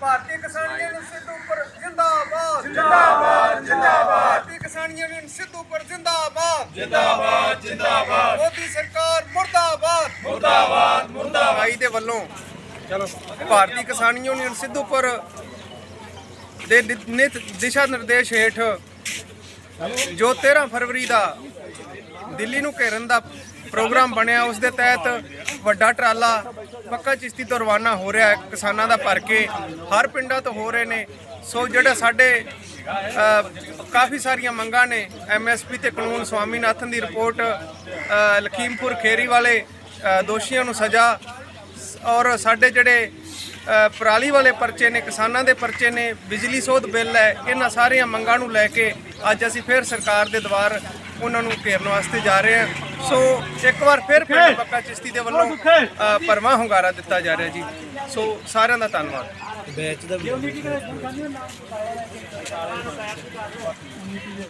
ਭਾਰਤੀ ਕਿਸਾਨ ਯੂਨੀਅਨ ਸਿੱਧੂ ਪਰ ਜਿੰਦਾਬਾਦ। ਜਿੰਦਾਬਾਦ ਜਿੰਦਾਬਾਦ। ਭਾਰਤੀ ਕਿਸਾਨ ਯੂਨੀਅਨ ਸਿੱਧੂ ਪਰ ਜਿੰਦਾਬਾਦ। ਜਿੰਦਾਬਾਦ ਜਿੰਦਾਬਾਦ। ਮੋਦੀ ਸਰਕਾਰ ਮੁਰਦਾਬਾਦ। ਮੁਰਦਾਬਾਦ ਮੁਰਦਾਬਾਦ। ਭਾਈ ਦੇ ਵੱਲੋਂ ਚਲੋ ਭਾਰਤੀ ਕਿਸਾਨ ਯੂਨੀਅਨ ਸਿੱਧੂਪੁਰ ਦੇ ਨਿਤ ਦਿਸ਼ਾ ਨਿਰਦੇਸ਼ ਹੇਠ ਜੋ 13 ਫਰਵਰੀ ਦਾ ਦਿੱਲੀ ਨੂੰ ਘੇਰਨ ਦਾ ਪ੍ਰੋਗਰਾਮ ਬਣਿਆ ਉਸ ਦੇ ਤਹਿਤ ਵੱਡਾ ਟਰਾਲਾ ਪੱਕਾ ਚਿਸ਼ਤੀ ਤੋਂ ਰਵਾਨਾ ਹੋ ਰਿਹਾ ਹੈ। ਕਿਸਾਨਾਂ ਦਾ ਭਰ ਕੇ ਹਰ ਪਿੰਡਾਂ ਤੋਂ ਹੋ ਰਹੇ ਨੇ। ਸੋ ਜਿਹੜਾ ਸਾਡੇ ਕਾਫੀ ਸਾਰੀਆਂ ਮੰਗਾਂ ਨੇ। ਐਮਐਸਪੀ ਤੇ ਕਾਨੂੰਨ ਸਵਾਮੀਨਾਥਨ ਦੀ ਰਿਪੋਰਟ ਲਖੀਮਪੁਰ ਖੇਰੀ ਵਾਲੇ ਦੋਸ਼ੀਆਂ ਨੂੰ ਸਜ਼ਾ। ਔਰ ਸਾਡੇ ਜਿਹੜੇ ਪਰਾਲੀ ਵਾਲੇ ਪਰਚੇ ਨੇ, ਕਿਸਾਨਾਂ ਦੇ ਪਰਚੇ ਨੇ, ਬਿਜਲੀ ਸੋਧ ਬਿੱਲ ਹੈ, ਇਹਨਾਂ ਸਾਰੀਆਂ ਮੰਗਾਂ ਨੂੰ ਲੈ ਕੇ ਅੱਜ ਅਸੀਂ ਫਿਰ ਸਰਕਾਰ ਦੇ ਦਵਾਰ ਉਹਨਾਂ ਨੂੰ ਘੇਰਨ ਵਾਸਤੇ ਜਾ ਰਹੇ ਹਾਂ। ਸੋ ਇੱਕ ਵਾਰ ਫਿਰ ਪਿੰਡ ਪੱਕਾ ਚਿਸ਼ਤੀ ਦੇ ਵੱਲੋਂ ਭਰਵਾਂ ਹੁੰਗਾਰਾ ਦਿੱਤਾ ਜਾ ਰਿਹਾ ਜੀ ਸੋ ਸਾਰਿਆਂ ਦਾ ਧੰਨਵਾਦ